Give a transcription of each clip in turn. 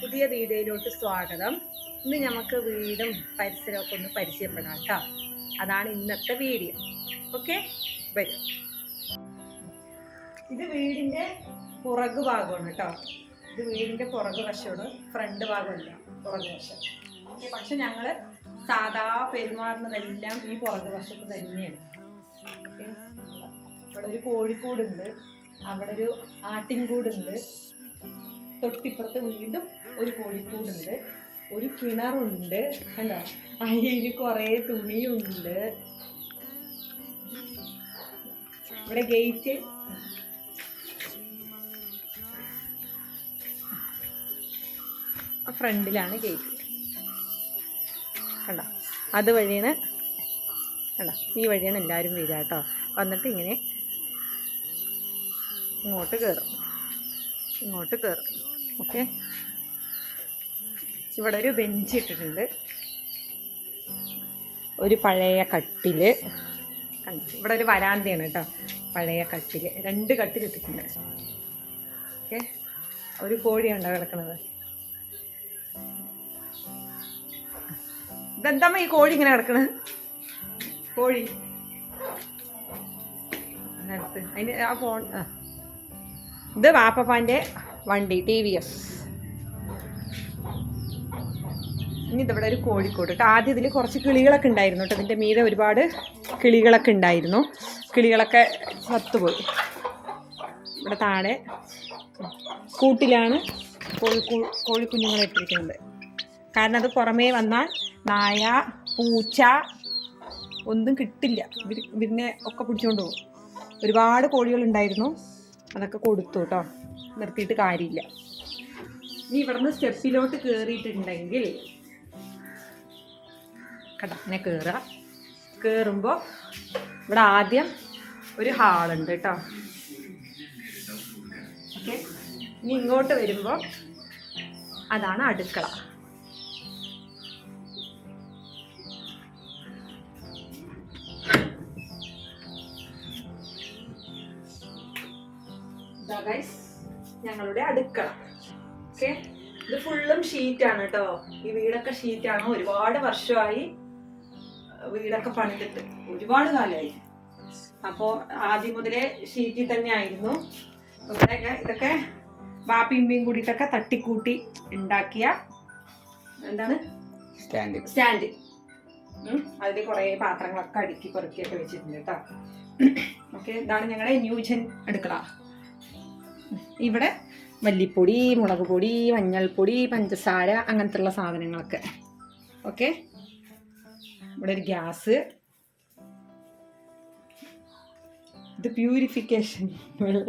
പുതിയ വീഡിയോയിലോട്ട് സ്വാഗതം. ഇന്ന് നമുക്ക് വീടും പരിസരമൊക്കെ ഒന്ന് പരിചയപ്പെടാം കേട്ടോ അതാണ് ഇന്നത്തെ വീഡിയോ. ഓക്കെ? വരും. ഇത് വീടിന്റെ പുറകു ഭാഗമാണ് കേട്ടോ ഇത് വീടിന്റെ പുറകു വശമാണ്. ഫ്രണ്ട് ഭാഗമല്ല പുറകു വശം. ഓക്കെ പക്ഷെ ഞങ്ങൾ സാധാ പെരുമാറുന്നതെല്ലാം ഈ പുറകു വശത്ത് തന്നെയാണ്. ഓക്കെ? ഇവിടെ ഒരു കോഴിക്കൂടുണ്ട്. അവിടെ ഒരു ആട്ടിൻകൂടുണ്ട്. തൊട്ടിപ്പുറത്ത് വീണ്ടും ഒരു കോഴിക്കൂടുണ്ട് ഒരു കിണറുണ്ട് കണ്ടോ? അതിൽ കുറേ തുണിയുണ്ട്. ഇവിടെ ഗേറ്റ്. ഫ്രണ്ടിലാണ് ഗേറ്റ്. കണ്ടോ? അതുവഴിയാണ് കണ്ടോ? ഈ വഴിയാണ് എല്ലാവരും വരിക കേട്ടോ. വന്നിട്ട് ഇങ്ങനെ ഇങ്ങോട്ട് കയറും ഇങ്ങോട്ട് കയറും ഓക്കെ? ഇവിടെ ഒരു ബെഞ്ച് ഇട്ടിട്ടുണ്ട്. ഒരു പഴയ കട്ടിൽ. ഇവിടെ ഒരു വരാന്തയാണ് കേട്ടോ. പഴയ കട്ടിൽ. രണ്ട് കട്ടിൽ ഇട്ടിട്ടുണ്ട്. ഓക്കെ. ഒരു കോഴിയുണ്ടോ കിടക്കുന്നത് ഇതെന്താ ഈ കോഴി ഇങ്ങനെ കിടക്കണത് കോഴി. അതിന് ആ ഫോൺ ഇത് വാപ്പപ്പാന്റെ വണ്ടി ടി വി എസ് ഇനി ഇതിവിടെ ഒരു കോഴിക്കോട് കേട്ടോ. ആദ്യം ഇതിൽ കുറച്ച് കിളികളൊക്കെ ഉണ്ടായിരുന്നു കേട്ടോ. ഇതിന്റെ മീതെ ഒരുപാട് കിളികളൊക്കെ ഉണ്ടായിരുന്നു. കിളികളൊക്കെ ചത്തുപോയി. ഇവിടെ താഴെ കൂട്ടിലാണ് കോഴി കോഴിക്കുഞ്ഞുങ്ങളെ ഇട്ടിരിക്കുന്നത്. കാരണം അത് പുറമേ വന്നാൽ നായ പൂച്ച ഒന്നും കിട്ടില്ല. ഇവർ ഇവരിനെ ഒക്കെ പിടിച്ചുകൊണ്ട് പോകും. ഒരുപാട് കോഴികളുണ്ടായിരുന്നു. അതൊക്കെ കൊടുത്തു കേട്ടോ. നിർത്തിയിട്ട് കാര്യമില്ല. ഇനി ഇവിടുന്ന് സ്റ്റെപ്പിലോട്ട് കയറിയിട്ടുണ്ടെങ്കിൽ കട ഇങ്ങനെ കയറുക കയറുമ്പോൾ ഇവിടെ ആദ്യം ഒരു ഹാളുണ്ട് കേട്ടോ. ഓക്കെ. ഇനി ഇങ്ങോട്ട് വരുമ്പോൾ അതാണ് അടുക്കള. ഞങ്ങളുടെ അടുക്കള. ഓക്കെ. ഇത് ഫുള്ളും ഷീറ്റാണ് കേട്ടോ. ഈ വീടൊക്കെ ഷീറ്റാണ് ഒരുപാട് വർഷമായി വീടൊക്കെ പണിതിട്ട്. ഒരുപാട് കാലമായി അപ്പോൾ ആദ്യം മുതലേ ഷീറ്റിൽ തന്നെ ആയിരുന്നു. ഇവിടെയൊക്കെ ഇതൊക്കെ ബാപ്പിമ്മയും കൂടിയിട്ടൊക്കെ തട്ടിക്കൂട്ടി ഉണ്ടാക്കിയ എന്താണ്? സ്റ്റാൻഡ്. സ്റ്റാൻഡ്. അതിൽ കുറേ പാത്രങ്ങളൊക്കെ അടുക്കി പെറുക്കിയൊക്കെ വെച്ചിട്ടുണ്ട് കേട്ടോ ഓക്കെ ഇതാണ് ഞങ്ങളുടെ ന്യൂജൻ അടുക്കള. ഇവിടെ മല്ലിപ്പൊടി മുളക് പൊടി മഞ്ഞൾപ്പൊടി പഞ്ചസാര അങ്ങനത്തെ ഉള്ള സാധനങ്ങളൊക്കെ. ഓക്കെ? ഇവിടെ ഒരു ഗ്യാസ്. ഇത് പ്യൂരിഫിക്കേഷൻ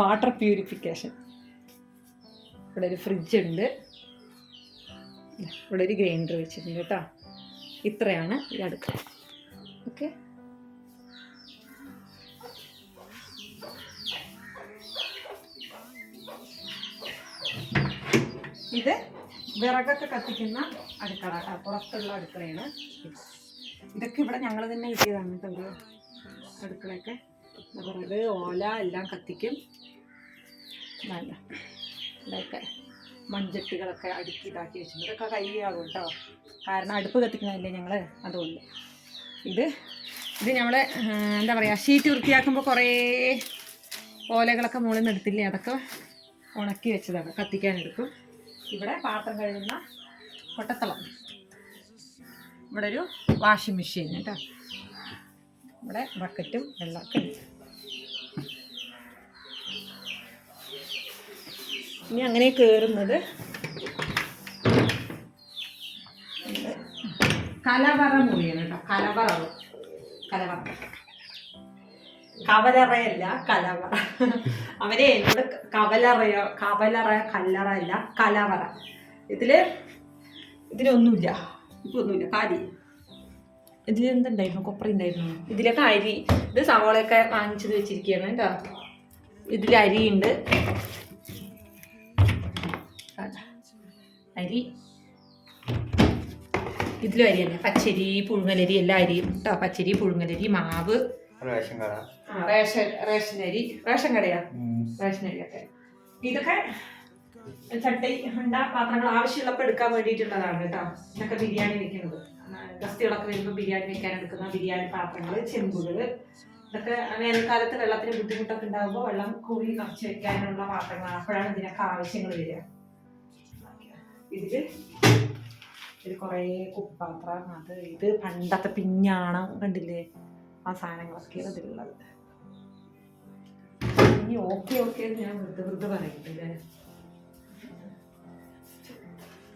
വാട്ടർ പ്യൂരിഫിക്കേഷൻ. ഇവിടെ ഒരു ഫ്രിഡ്ജ് ഉണ്ട്. ഇവിടെ ഒരു ഗ്രൈൻഡർ വെച്ചിട്ടുണ്ട് കേട്ടോ. ഇത്രയാണ് ഈ അടുക്കള ഓക്കെ. ഇത് വിറകൊക്കെ കത്തിക്കുന്ന അടുക്കള പുറത്തുള്ള അടുക്കളയാണ്. ഇതൊക്കെ ഇവിടെ ഞങ്ങൾ തന്നെ കിട്ടിയതാണ് കേട്ടോ ഒരു അടുക്കളയൊക്കെ. ഓല എല്ലാം കത്തിക്കും. നല്ല ഇതൊക്കെ മൺചട്ടികളൊക്കെ അടുക്കി ഇതാക്കി വെച്ചിട്ടുണ്ട്. ഇതൊക്കെ കൈയാകും കേട്ടോ. കാരണം അടുപ്പ് കത്തിക്കുന്നതല്ലേ ഞങ്ങൾ അതുകൊണ്ട്. ഇത് ഇത് നമ്മൾ എന്താ പറയുക ഷീറ്റ് വൃത്തിയാക്കുമ്പോൾ കുറേ ഓലകളൊക്കെ മുകളിൽ നിന്ന് എടുത്തില്ലേ? അതൊക്കെ ഉണക്കി വെച്ചതാണ്. കത്തിക്കാനെടുക്കും ഇവിടെ പാത്രം കഴുകുന്ന കൊട്ടത്തളം ഇവിടെ ഒരു വാഷിംഗ് മെഷീൻ കേട്ടോ ഇവിടെ ബക്കറ്റും വെള്ളമൊക്കെ ഉണ്ട്. ഇനി അങ്ങനെ കയറുന്നത് കലവറ മുറിയാണ് കേട്ടോ കലവറ കലവറ. കവലറയല്ല കലവറ. അവരെ എന്നോട് കവലറയോ കവലറ കല്ലറ അല്ല കലവറ. ഇതിൽ ഇതിലൊന്നുമില്ല. ഇപ്പൊ ഒന്നുമില്ല കാരി. ഇതിൽ എന്തുണ്ടായിരുന്നു കൊപ്ര ഉണ്ടായിരുന്നു ഇതിലൊക്കെ അരി ഇത് സവോളയൊക്കെ വാങ്ങിച്ചത് വെച്ചിരിക്കുകയാണ് കേട്ടോ. ഇതിൽ അരിയുണ്ട്. അരി. ഇതിലും അരി തന്നെ. പച്ചരി പുഴുങ്ങലരി എല്ലാ അരിയും കേട്ടോ. പച്ചരി പുഴുങ്ങലരി മാവ്. റേഷൻ കട. ആ, റേഷൻ റേഷൻ അരി. റേഷൻ കടയാ? റേഷൻ അരിയൊക്കെ ഇതൊക്കെ ചട്ടി ഹണ്ട പാത്രങ്ങൾ ആവശ്യമുള്ളപ്പോൾ എടുക്കാൻ വേണ്ടിയിട്ടുള്ളതാണ് കേട്ടോ. ഇതൊക്കെ ബിരിയാണി വെക്കുന്നത്. ഗസ്റ്റുകളൊക്കെ വരുമ്പോൾ ബിരിയാണി വെക്കാൻ എടുക്കുന്ന ബിരിയാണി പാത്രങ്ങൾ ചെമ്പുകൾ. ഇതൊക്കെ വേനൽക്കാലത്ത് വെള്ളത്തിന് ബുദ്ധിമുട്ടൊക്കെ ഉണ്ടാകുമ്പോൾ വെള്ളം കൂടി നിറച്ച് വെക്കാനുള്ള പാത്രങ്ങളാണ്. അപ്പോഴാണ് ഇതിനൊക്കെ ആവശ്യങ്ങൾ വരിക. ഇതിൽ ഇതിൽ കുറേ കുപ്പാത്രം അത് ഇത് പണ്ടത്തെ പിഞ്ഞാണം കണ്ടില്ലേ? ആ സാധനങ്ങളൊക്കെയാണ് ഇതിലുള്ളത്. ഇനി ഓക്കെ ഓക്കെ ഞാൻ വൃദ്ധ വൃദ്ധ പറയുന്നില്ലേ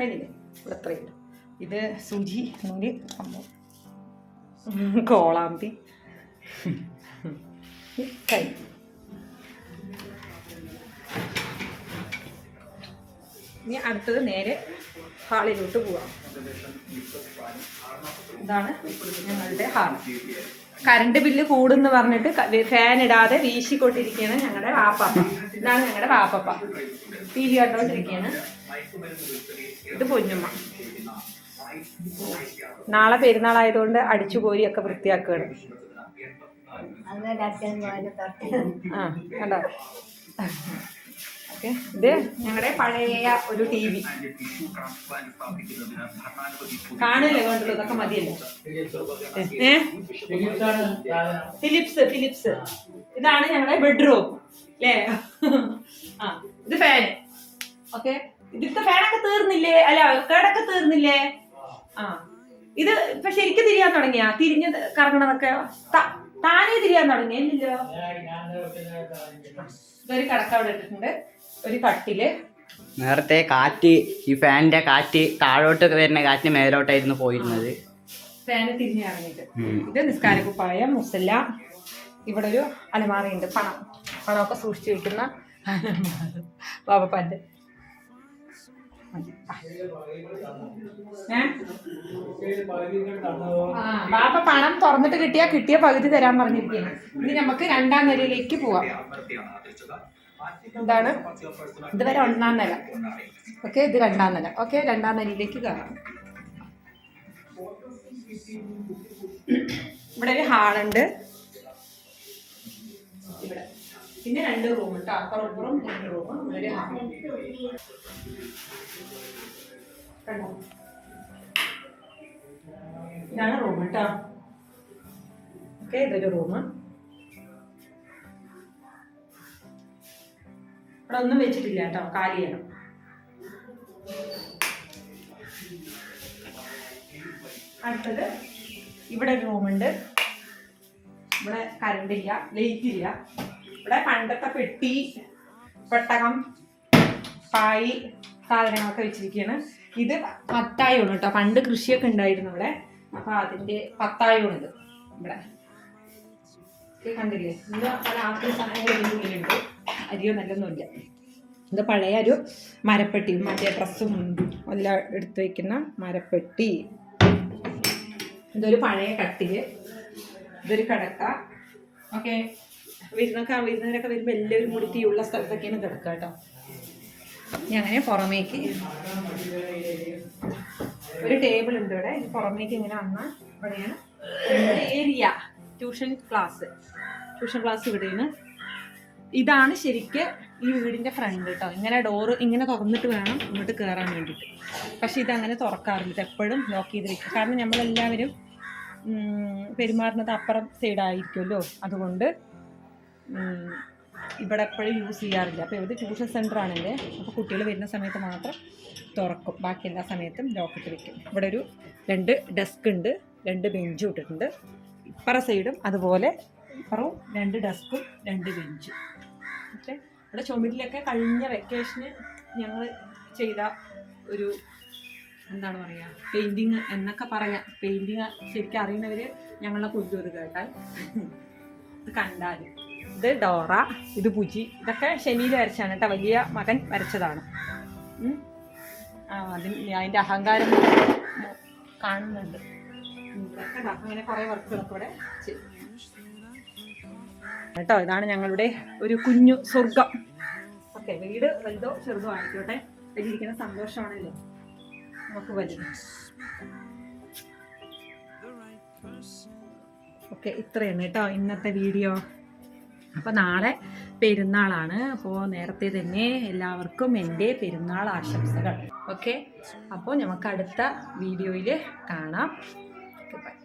കഴിഞ്ഞില്ലേ? ഇവിടെ അത്രയുണ്ട്. ഇത് സുജി നൂൽ സംഭവം കോളാമ്പി. കഴിഞ്ഞു. ഇനി അടുത്തത് നേരെ ഹാളിലോട്ട് പോവാം. ഇതാണ് ഞങ്ങളുടെ ഹാൾ. കറണ്ട് ബില്ല് കൂടുന്ന് പറഞ്ഞിട്ട് ഫാൻ ഇടാതെ വീശിക്കൊണ്ടിരിക്കുകയാണ് ഞങ്ങളുടെ വാപ്പപ്പ ഇതാണ് ഞങ്ങളുടെ വാപ്പപ്പ ടി വി കണ്ടോണ്ടിരിക്കുകയാണ് ഇത് പൊന്നുമ്മ. നാളെ പെരുന്നാളായതുകൊണ്ട് അടിച്ചു കോരിയൊക്കെ വൃത്തിയാക്കുകയാണ്. ആ കണ്ടോ? ഓക്കെ ഇത് ഞങ്ങളുടെ പഴയ ഒരു ടി വി. കാണില്ലേ വേണ്ടല്ലോ ഇതൊക്കെ മതിയല്ലോ. ഏ? Philips Philips. ഇതാണ് ഞങ്ങളുടെ ബെഡ്റൂം. അല്ലേ? ആ ഇത് ഫാൻ. ഓക്കെ. ഇതിലത്തെ ഫാനൊക്കെ തീർന്നില്ലേ? അല്ല കേടൊക്കെ തീർന്നില്ലേ? ആ. ഇത് ഇപ്പൊ ശരിക്കും തിരിയാൻ തുടങ്ങിയാ? തിരിഞ്ഞ് കറങ്ങണതൊക്കെ? താനേ തിരിയാൻ തുടങ്ങി ഇല്ലല്ലോ? ഇതൊരു കടക്ക അവിടെ ഇട്ടിട്ടുണ്ട്. ഒരു കട്ടിൽ നേരത്തെ കാറ്റ് ഈ ഫാനിന്റെ കാറ്റ് താഴോട്ടൊക്കെ വരുന്ന കാറ്റിന് മേലോട്ടായിരുന്നു പോയിരുന്നത്. ഫാന് തിരിഞ്ഞു ഇറങ്ങിയിട്ട്. ഇത് നിസ്കാര കുപ്പായം മുസല്ല. ഇവിടെ ഒരു അലമാറയുണ്ട് പണം. പണമൊക്കെ സൂക്ഷിച്ചു വെക്കുന്ന ബാബപ്പാന്റെ. ബാപ്പ പണം തുറന്നിട്ട് കിട്ടിയ കിട്ടിയ പകുതി തരാൻ പറഞ്ഞിരിക്കുകയാണ് ഇനി നമുക്ക് രണ്ടാം നിലയിലേക്ക് പോവാം. എന്താണ്? ഇതുവരെ ഒന്നാം നില. ഓക്കെ ഇത് രണ്ടാം നില. ഓക്കെ രണ്ടാം നിലയിലേക്ക് കയറാം. ഇവിടെ ഒരു ഹാളുണ്ട്. ഇവിടെ. പിന്നെ രണ്ട് റൂം കേട്ടോ അപ്പുറം ഇപ്പുറം രണ്ട് റൂം ഇവിടെ കണ്ടോ? ഇതാണ് റൂം കേട്ടോ ഓക്കെ ഇതൊരു റൂം ഇവിടെ ഒന്നും വെച്ചിട്ടില്ല കേട്ടോ കാലി ചെയ്യണം അടുത്തത് ഇവിടെ ഒരു റൂമുണ്ട് ഇവിടെ കറണ്ട് ഇല്ല ലൈറ്റ് ഇല്ല. ഇവിടെ പണ്ടത്തെ പെട്ടി പെട്ടകം പായി സാധനങ്ങളൊക്കെ വെച്ചിരിക്കുകയാണ് ഇത് പത്തായമാണ് കേട്ടോ. പണ്ട് കൃഷിയൊക്കെ ഉണ്ടായിരുന്നു ഇവിടെ. അപ്പൊ അതിന്റെ പത്തായി ഇത് ഇവിടെ കണ്ടില്ലേ? ഇത് പല ആക്രി സാധനങ്ങൾ ഇതിനുള്ളിലുണ്ട് അരിയോ നല്ലൊന്നുമില്ല. ഇത് പഴയ ഒരു മരപ്പെട്ടി. മറ്റേ ഡ്രസ്സും എല്ലാം എടുത്തു വെക്കുന്ന മരപ്പെട്ടി. ഇതൊരു പഴയ കട്ടിൽ. ഇതൊരു കടക്ക. ഓക്കെ. വിരുന്നൊക്കെ വിരുന്നവരൊക്കെ വരുമ്പോൾ എല്ലാവരും കൂടി തീയുള്ള സ്ഥലത്തൊക്കെയാണ് കിടക്കുക കേട്ടോ. ഇനി അങ്ങനെ പുറമേക്ക്. ഒരു ടേബിൾ ഉണ്ട് ഇവിടെ. പുറമേക്ക് ഇങ്ങനെ വന്നാൽ ഇവിടെയാണ്. Area tuition class tuition class ഇവിടെയാണ്. ഇതാണ് ശരിക്ക് ഈ വീടിന്റെ ഫ്രണ്ട് കേട്ടോ. ഇങ്ങനെ ഡോറ് ഇങ്ങനെ തുറന്നിട്ട് വേണം ഇങ്ങോട്ട് കയറാൻ വേണ്ടിയിട്ട്. പക്ഷെ ഇതങ്ങനെ തുറക്കാറില്ല. എപ്പോഴും ലോക്ക് ചെയ്ത് കാരണം നമ്മളെല്ലാവരും പെരുമാറുന്നത് അപ്പുറം സൈഡായിരിക്കുമല്ലോ അതുകൊണ്ട് ഇവിടെ എപ്പോഴും യൂസ് ചെയ്യാറില്ല. അപ്പോൾ ഇത് ട്യൂഷൻ സെന്റർ ആണല്ലേ അപ്പോൾ കുട്ടികൾ വരുന്ന സമയത്ത് മാത്രം തുറക്കും. ബാക്കി എല്ലാ സമയത്തും ലോക്കിട്ട് വെക്കും. ഇവിടെ ഒരു രണ്ട് ഡെസ്ക് ഉണ്ട് രണ്ട് ബെഞ്ചും ഇട്ടിട്ടുണ്ട്. ഇപ്പറ സൈഡും അതുപോലെ ഇപ്പറവും രണ്ട് ഡെസ്കും രണ്ട് ബെഞ്ചും ഓക്കെ? ഇവിടെ ചുമരിലൊക്കെ കഴിഞ്ഞ വെക്കേഷന് ഞങ്ങൾ ചെയ്ത ഒരു എന്താണ് പറയുക പെയിന്റിങ് എന്നൊക്കെ പറയാം. പെയിന്റിങ് ശരിക്കും അറിയുന്നവർ ഞങ്ങളെ കൊണ്ടുവരും കേട്ടാൽ ഇത് കണ്ടാൽ ഇത് ഡോറ ഇത് പുജി. ഇതൊക്കെ ശനിയിൽ വരച്ചാണ് കേട്ടോ. വലിയ മകൻ വരച്ചതാണ്. ആ അതിന് അതിന്റെ അഹങ്കാരം കാണുന്നുണ്ട്. അങ്ങനെ കുറേ വർക്കുകളൊക്കെ ഇവിടെ കേട്ടോ ഇതാണ് ഞങ്ങളുടെ ഒരു കുഞ്ഞു സ്വർഗം. ഓക്കെ വീട് വലുതോ ചെറുതോ ആയിക്കോട്ടെ. അതിലിരിക്കുന്ന സന്തോഷമാണല്ലോ? നമുക്ക് വലുത് ഓക്കെ ഇത്രയാണ് കേട്ടോ ഇന്നത്തെ വീഡിയോ. അപ്പോൾ നാളെ പെരുന്നാളാണ്. അപ്പോൾ നേരത്തെ തന്നെ എല്ലാവർക്കും എന്റെ പെരുന്നാൾ ആശംസകൾ. ഓക്കെ? അപ്പോൾ നമുക്ക് അടുത്ത വീഡിയോയിൽ കാണാം. ബൈ